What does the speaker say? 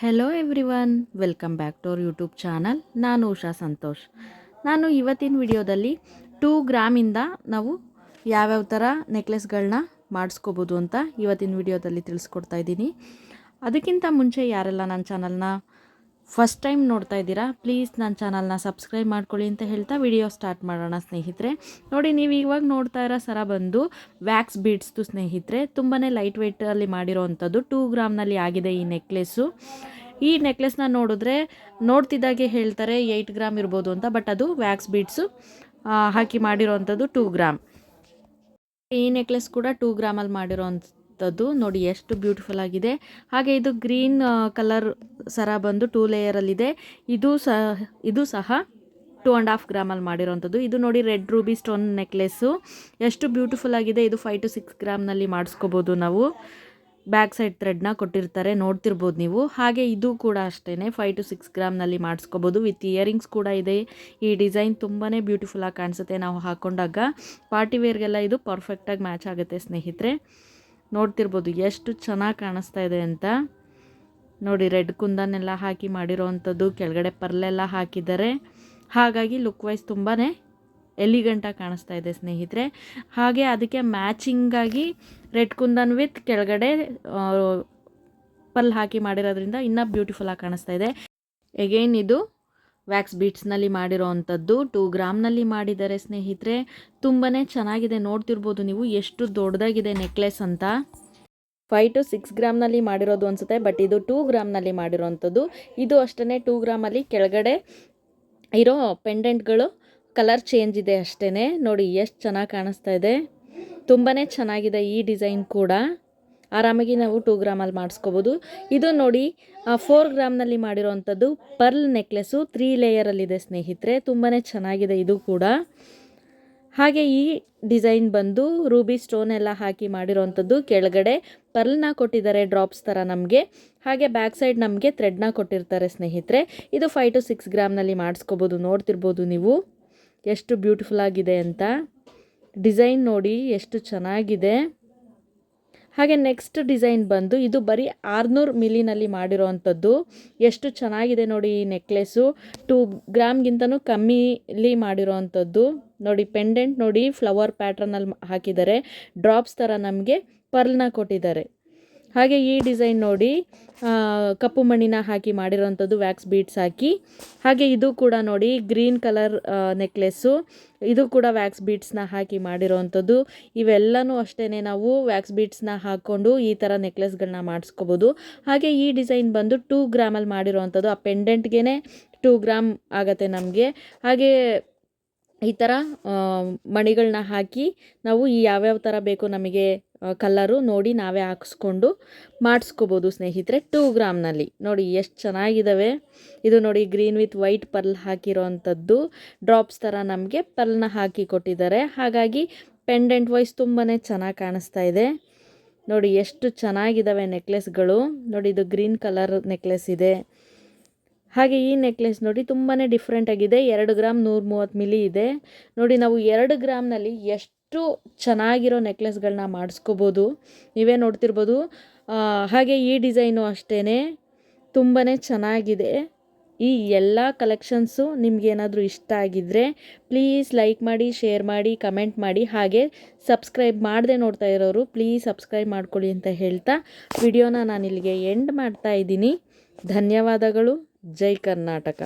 Hello everyone welcome back to our YouTube channel ನಾನು ಉಷಾ ಸಂತೋಷ್. ನಾನು ಇವತ್ತಿನ ವಿಡಿಯೋದಲ್ಲಿ ಟೂ ಗ್ರಾಮಿಂದ ನಾವು ಯಾವ್ಯಾವ ಥರ ನೆಕ್ಲೆಸ್ಗಳನ್ನ ಮಾಡಿಸ್ಕೋಬೋದು ಅಂತ ಇವತ್ತಿನ ವಿಡಿಯೋದಲ್ಲಿ ತಿಳಿಸ್ಕೊಡ್ತಾ ಇದ್ದೀನಿ. ಅದಕ್ಕಿಂತ ಮುಂಚೆ ಯಾರೆಲ್ಲ ನನ್ನ ಚಾನಲ್ನ ಫಸ್ಟ್ ಟೈಮ್ ನೋಡ್ತಾ ಇದ್ದೀರಾ ಪ್ಲೀಸ್ ನನ್ನ ಚಾನಲ್ನ ಸಬ್ಸ್ಕ್ರೈಬ್ ಮಾಡ್ಕೊಳ್ಳಿ ಅಂತ ಹೇಳ್ತಾ ವಿಡಿಯೋ ಸ್ಟಾರ್ಟ್ ಮಾಡೋಣ ಸ್ನೇಹಿತರೆ. ನೋಡಿ, ನೀವು ಇವಾಗ ನೋಡ್ತಾ ಇರೋ ಸರ ಬಂದು ವ್ಯಾಕ್ಸ್ ಬೀಡ್ಸ್ದು ಸ್ನೇಹಿತರೆ ತುಂಬಾ ಲೈಟ್ ವೆಯ್ಟಲ್ಲಿ ಮಾಡಿರೋವಂಥದ್ದು ಟೂ ಗ್ರಾಮ್ನಲ್ಲಿ ಆಗಿದೆ ಈ ನೆಕ್ಲೆಸ್ಸು ಈ ನೆಕ್ಲೆಸ್ನ ನೋಡಿದ್ರೆ ನೋಡ್ತಿದ್ದಾಗೆ ಹೇಳ್ತಾರೆ ಏಯ್ಟ್ ಗ್ರಾಮ್ ಇರ್ಬೋದು ಅಂತ ಬಟ್ ಅದು ವ್ಯಾಕ್ಸ್ ಬೀಡ್ಸು ಹಾಕಿ ಮಾಡಿರೋವಂಥದ್ದು ಟೂ ಗ್ರಾಮ್ ಈ ನೆಕ್ಲೆಸ್ ಕೂಡ ಟೂ ಗ್ರಾಮಲ್ಲಿ ಮಾಡಿರೋವಂಥ ಇರುವಂಥದ್ದು. ನೋಡಿ ಎಷ್ಟು ಬ್ಯೂಟಿಫುಲ್ ಆಗಿದೆ. ಹಾಗೆ ಇದು ಗ್ರೀನ್ ಕಲರ್ ಸರ ಬಂದು ಟೂ ಲೇಯರಲ್ಲಿದೆ ಇದು ಸಹ ಇದು ಸಹ ಟೂ ಆ್ಯಂಡ್ ಹಾಫ್ ಗ್ರಾಮಲ್ಲಿ ಮಾಡಿರೋವಂಥದ್ದು. ಇದು ನೋಡಿ ರೆಡ್ ರೂಬಿ ಸ್ಟೋನ್ ನೆಕ್ಲೆಸ್ಸು ಎಷ್ಟು ಬ್ಯೂಟಿಫುಲ್ ಆಗಿದೆ. ಇದು ಫೈವ್ ಟು ಸಿಕ್ಸ್ ಗ್ರಾಮ್ನಲ್ಲಿ ಮಾಡಿಸ್ಕೋಬೋದು ನಾವು. ಬ್ಯಾಕ್ ಸೈಡ್ ಥ್ರೆಡ್ನ ಕೊಟ್ಟಿರ್ತಾರೆ. ನೋಡ್ತಿರ್ಬೋದು ನೀವು. ಹಾಗೆ ಇದು ಕೂಡ ಅಷ್ಟೇ ಫೈವ್ ಟು ಸಿಕ್ಸ್ ಗ್ರಾಮ್ನಲ್ಲಿ ಮಾಡಿಸ್ಕೋಬೋದು. ವಿತ್ ಇಯರಿಂಗ್ಸ್ ಕೂಡ ಇದೆ. ಈ ಡಿಸೈನ್ ತುಂಬಾ ಬ್ಯೂಟಿಫುಲ್ಲಾಗಿ ಕಾಣಿಸುತ್ತೆ. ನಾವು ಹಾಕೊಂಡಾಗ. ಪಾರ್ಟಿ ವೇರ್ಗೆಲ್ಲ ಇದು ಪರ್ಫೆಕ್ಟಾಗಿ ಮ್ಯಾಚ್ ಆಗುತ್ತೆ, ಸ್ನೇಹಿತರೆ. ನೋಡ್ತಿರ್ಬೋದು ಎಷ್ಟು ಚೆನ್ನಾಗಿ ಕಾಣಿಸ್ತಾ ಇದೆ ಅಂತ. ನೋಡಿ, ರೆಡ್ ಕುಂದನೆಲ್ಲ ಹಾಕಿ ಮಾಡಿರೋ ಅಂಥದ್ದು ಕೆಳಗಡೆ ಪರ್ಲೆಲ್ಲ ಹಾಕಿದ್ದಾರೆ. ಹಾಗಾಗಿ ಲುಕ್ ವೈಸ್ ತುಂಬಾ ಎಲಿಗೆಂಟಾಗಿ ಕಾಣಿಸ್ತಾ ಇದೆ ಸ್ನೇಹಿತರೆ. ಹಾಗೆ ಅದಕ್ಕೆ ಮ್ಯಾಚಿಂಗಾಗಿ ರೆಡ್ ಕುಂದನ್ ವಿತ್ ಕೆಳಗಡೆ ಪಲ್ ಹಾಕಿ ಮಾಡಿರೋದ್ರಿಂದ ಇನ್ನೂ ಬ್ಯೂಟಿಫುಲ್ಲಾಗಿ ಕಾಣಿಸ್ತಾ ಇದೆ. ಎಗೈನ್ ಇದು ವ್ಯಾಕ್ಸ್ ಬೀಟ್ಸ್ನಲ್ಲಿ ಮಾಡಿರೋ ಅಂಥದ್ದು ಟೂ ಗ್ರಾಮ್ನಲ್ಲಿ ಮಾಡಿದ್ದಾರೆ ಸ್ನೇಹಿತರೆ. ತುಂಬಾ ಚೆನ್ನಾಗಿದೆ, ನೋಡ್ತಿರ್ಬೋದು ನೀವು ಎಷ್ಟು ದೊಡ್ಡದಾಗಿದೆ ನೆಕ್ಲೆಸ್ ಅಂತ. ಫೈ ಟು ಸಿಕ್ಸ್ ಗ್ರಾಮ್ನಲ್ಲಿ ಮಾಡಿರೋದು ಅನಿಸುತ್ತೆ ಬಟ್ ಇದು ಟೂ ಗ್ರಾಮ್ನಲ್ಲಿ ಮಾಡಿರೋವಂಥದ್ದು ಇದು ಅಷ್ಟೇ ಟೂ ಗ್ರಾಮಲ್ಲಿ ಕೆಳಗಡೆ ಇರೋ ಪೆಂಡೆಂಟ್ಗಳು ಕಲರ್ ಚೇಂಜ್ ಇದೆ ಅಷ್ಟೇ ನೋಡಿ, ಎಷ್ಟು ಚೆನ್ನಾಗಿ ಕಾಣಿಸ್ತಾ ಇದೆ. ತುಂಬಾ ಚೆನ್ನಾಗಿದೆ ಈ ಡಿಸೈನ್ ಕೂಡ. ಆರಾಮಾಗಿ ನಾವು ಟೂ ಗ್ರಾಮಲ್ಲಿ ಮಾಡಿಸ್ಕೋಬೋದು. ಇದು ನೋಡಿ ಫೋರ್ ಗ್ರಾಮ್ನಲ್ಲಿ ಮಾಡಿರೋವಂಥದ್ದು ಪರ್ಲ್ ನೆಕ್ಲೆಸ್ಸು ತ್ರೀ ಲೇಯರಲ್ಲಿದೆ ಸ್ನೇಹಿತರೆ. ತುಂಬಾ ಚೆನ್ನಾಗಿದೆ ಇದು ಕೂಡ. ಹಾಗೆ ಈ ಡಿಸೈನ್ ಬಂದು ರೂಬಿ ಸ್ಟೋನ್ ಎಲ್ಲ ಹಾಕಿ ಮಾಡಿರೋವಂಥದ್ದು ಕೆಳಗಡೆ. ಪರ್ಲ್ನ ಕೊಟ್ಟಿದ್ದಾರೆ ಡ್ರಾಪ್ಸ್ ಥರ ನಮಗೆ. ಹಾಗೆ ಬ್ಯಾಕ್ ಸೈಡ್ ನಮಗೆ ಥ್ರೆಡ್ನ ಕೊಟ್ಟಿರ್ತಾರೆ ಸ್ನೇಹಿತರೆ. ಇದು ಫೈವ್ ಟು ಸಿಕ್ಸ್ ಗ್ರಾಮ್ನಲ್ಲಿ ಮಾಡಿಸ್ಕೋಬೋದು. ನೋಡ್ತಿರ್ಬೋದು ನೀವು. ಎಷ್ಟು ಬ್ಯೂಟಿಫುಲ್ ಆಗಿದೆ ಅಂತ. ಡಿಸೈನ್ ನೋಡಿ ಎಷ್ಟು ಚೆನ್ನಾಗಿದೆ. ಹಾಗೆ ನೆಕ್ಸ್ಟ್ ಡಿಸೈನ್ ಬಂದು ಇದು ಬರೀ ಆರುನೂರು ಮಿಲಿನಲ್ಲಿ ಮಾಡಿರೋವಂಥದ್ದು ಎಷ್ಟು ಚೆನ್ನಾಗಿದೆ ನೋಡಿ ಈ ನೆಕ್ಲೆಸ್ಸು ಟೂ ಗ್ರಾಮ್ಗಿಂತನೂ ಕಮ್ಮಿಲಿ ಮಾಡಿರೋವಂಥದ್ದು ನೋಡಿ ಪೆಂಡೆಂಟ್ ನೋಡಿ ಫ್ಲವರ್ ಪ್ಯಾಟ್ರನಲ್ಲಿ ಹಾಕಿದ್ದಾರೆ. ಡ್ರಾಪ್ಸ್ ಥರ ನಮಗೆ ಪರ್ಲ್ನ ಕೊಟ್ಟಿದ್ದಾರೆ. ಹಾಗೆ ಈ ಡಿಸೈನ್ ನೋಡಿ ಕಪ್ಪು ಮಣ್ಣಿನ ಹಾಕಿ ಮಾಡಿರೋವಂಥದ್ದು ವ್ಯಾಕ್ಸ್ ಬೀಡ್ಸ್ ಹಾಕಿ. ಹಾಗೆ ಇದು ಕೂಡ ನೋಡಿ, ಗ್ರೀನ್ ಕಲರ್ ನೆಕ್ಲೆಸ್ಸು. ಇದು ಕೂಡ ವ್ಯಾಕ್ಸ್ ಬೀಡ್ಸ್ನ ಹಾಕಿ ಮಾಡಿರೋವಂಥದ್ದು. ಇವೆಲ್ಲನೂ ಅಷ್ಟೇ ನಾವು ವ್ಯಾಕ್ಸ್ ಬೀಡ್ಸ್ನ ಹಾಕ್ಕೊಂಡು ಈ ಥರ ನೆಕ್ಲೆಸ್ಗಳನ್ನ ಮಾಡಿಸ್ಕೋಬೋದು. ಹಾಗೆ ಈ ಡಿಸೈನ್ ಬಂದು ಟೂ ಗ್ರಾಮಲ್ಲಿ ಮಾಡಿರೋವಂಥದ್ದು. ಆ ಪೆಂಡೆಂಟ್ಗೆ ಟೂ ಗ್ರಾಮ್ ಆಗತ್ತೆ ನಮಗೆ. ಹಾಗೆ ಈ ಥರ ಮಣಿಗಳನ್ನ ಹಾಕಿ ನಾವು ಈ ಯಾವ್ಯಾವ ಥರ ಬೇಕು ನಮಗೆ ಕಲ್ಲರು ನೋಡಿ ನಾವೇ ಹಾಕಿಸ್ಕೊಂಡು ಮಾಡಿಸ್ಕೋಬೋದು ಸ್ನೇಹಿತರೆ ಟೂ ಗ್ರಾಮ್ನಲ್ಲಿ. ನೋಡಿ ಎಷ್ಟು ಚೆನ್ನಾಗಿದ್ದಾವೆ ಇದು ನೋಡಿ ಗ್ರೀನ್ ವಿತ್ ವೈಟ್ ಪರ್ಲ್ ಹಾಕಿರೋ ಅಂಥದ್ದು ಡ್ರಾಪ್ಸ್ ಥರ ನಮಗೆ ಪರ್ಲ್ನ ಹಾಕಿ ಕೊಟ್ಟಿದ್ದಾರೆ. ಹಾಗಾಗಿ ಪೆಂಡೆಂಟ್ ವೈಸ್ ತುಂಬಾ ಚೆನ್ನಾಗಿ ಕಾಣಿಸ್ತಾ ಇದೆ. ನೋಡಿ ಎಷ್ಟು ಚೆನ್ನಾಗಿದ್ದಾವೆ ನೆಕ್ಲೆಸ್ಗಳು. ನೋಡಿ ಇದು ಗ್ರೀನ್ ಕಲರ್ ನೆಕ್ಲೆಸ್ ಇದೆ. ಹಾಗೆ ಈ ನೆಕ್ಲೆಸ್ ನೋಡಿ ತುಂಬಾ ಡಿಫ್ರೆಂಟಾಗಿದೆ ಎರಡು ಗ್ರಾಮ್ ನೂರ ಮೂವತ್ತು ಮಿಲಿ ಇದೆ. ನೋಡಿ ನಾವು ಎರಡು ಗ್ರಾಮ್ನಲ್ಲಿ ಎಷ್ಟು ಚೆನ್ನಾಗಿರೋ ನೆಕ್ಲೆಸ್ಗಳನ್ನ ಮಾಡಿಸ್ಕೋಬೋದು. ನೀವೇ ನೋಡ್ತಿರ್ಬೋದು. ಹಾಗೆ ಈ ಡಿಸೈನು ಅಷ್ಟೇ ತುಂಬಾ ಚೆನ್ನಾಗಿದೆ. ಈ ಎಲ್ಲ ಕಲೆಕ್ಷನ್ಸು ನಿಮಗೇನಾದರೂ ಇಷ್ಟ ಆಗಿದ್ದರೆ ಪ್ಲೀಸ್ ಲೈಕ್ ಮಾಡಿ, ಶೇರ್ ಮಾಡಿ, ಕಮೆಂಟ್ ಮಾಡಿ. ಹಾಗೆ ಸಬ್ಸ್ಕ್ರೈಬ್ ಮಾಡದೆ ನೋಡ್ತಾ ಇರೋರು ಪ್ಲೀಸ್ ಸಬ್ಸ್ಕ್ರೈಬ್ ಮಾಡ್ಕೊಳ್ಳಿ ಅಂತ ಹೇಳ್ತಾ ವಿಡಿಯೋನ ನಾನು ಇಲ್ಲಿಗೆ ಎಂಡ್ ಮಾಡ್ತಾ ಇದ್ದೀನಿ. ಧನ್ಯವಾದಗಳು. ಜೈ ಕರ್ನಾಟಕ.